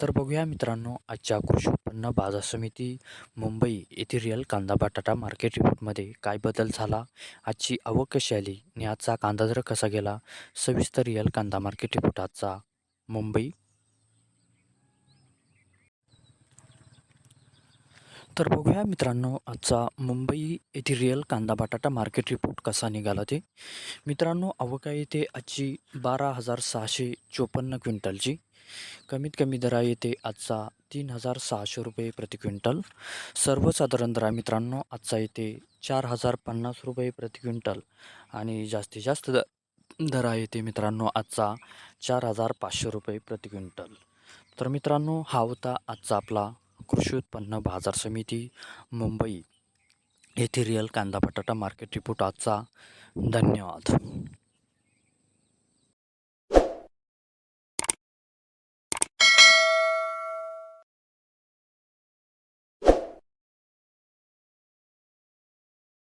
तर बघूया मित्रांनो आजच्या कृषी उत्पन्न बाजार समिती मुंबई येथे रिअल कांदा बटाटा मार्केट रिपोर्टमध्ये काय बदल झाला आजची आवक कशी आली आणि आजचा कांदा दर कसा गेला सविस्तर रिअल कांदा मार्केट रिपोर्ट आजचा मुंबई तर बघूया मित्रांनो आजचा मुंबई येथे रिअल कांदा बटाटा मार्केट रिपोर्ट कसा निघाला ते. मित्रांनो अवका येथे आजची बारा हजार सहाशे चोपन्न क्विंटलची. कमीत कमी दरा येते आजचा तीन हजार सहाशे रुपये प्रति क्विंटल. सर्वसाधारण दरा मित्रांनो आजचा येते चार हजार पन्नास रुपये प्रति क्विंटल. आणि जास्तीत जास्त द दर मित्रांनो आजचा चार हजार पाचशे रुपये प्रति क्विंटल. तर मित्रांनो हा होता आजचा आपला कृषी उत्पन्न बाजार समिती मुंबई येथे रिअल कांदा बटाटा मार्केट रिपोर्ट आजचा. धन्यवाद.